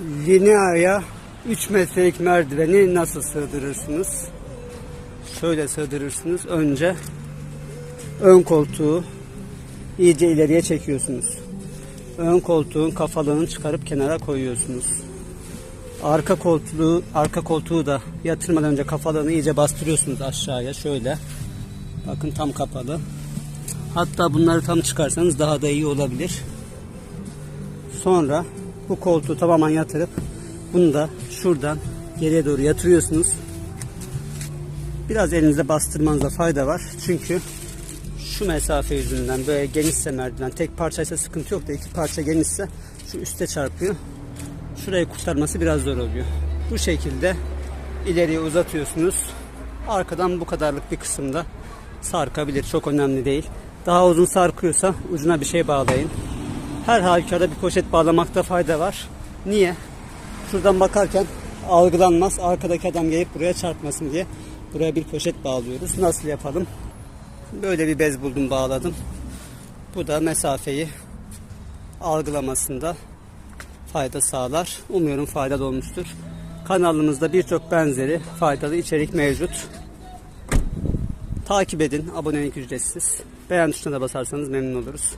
Lineaya 3 metrelik merdiveni nasıl sığdırırsınız? Şöyle sığdırırsınız. Önce ön koltuğu iyice ileriye çekiyorsunuz. Ön koltuğun kafalığını çıkarıp kenara koyuyorsunuz. Arka koltuğu arka koltuğu da yatırmadan önce kafalığını iyice bastırıyorsunuz aşağıya şöyle. Bakın tam kapalı. Hatta bunları tam çıkarsanız daha da iyi olabilir. Sonra bu koltuğu tamamen yatırıp bunu da şuradan geriye doğru yatırıyorsunuz. Biraz elinizde bastırmanıza fayda var. Çünkü şu mesafe yüzünden böyle genişse merdiven tek parçaysa sıkıntı yok da iki parça genişse şu üste çarpıyor. Şurayı kurtarması biraz zor oluyor. Bu şekilde ileriye uzatıyorsunuz. Arkadan bu kadarlık bir kısımda sarkabilir. Çok önemli değil. Daha uzun sarkıyorsa ucuna bir şey bağlayın. Her halükarda bir poşet bağlamakta fayda var. Niye? Şuradan bakarken algılanmaz. Arkadaki adam gelip buraya çarpmasın diye buraya bir poşet bağlıyoruz. Nasıl yapalım? Böyle bir bez buldum bağladım. Bu da mesafeyi algılamasında fayda sağlar. Umuyorum faydalı olmuştur. Kanalımızda birçok benzeri faydalı içerik mevcut. Takip edin. Abonelik ücretsiz. Beğen tuşuna da basarsanız memnun oluruz.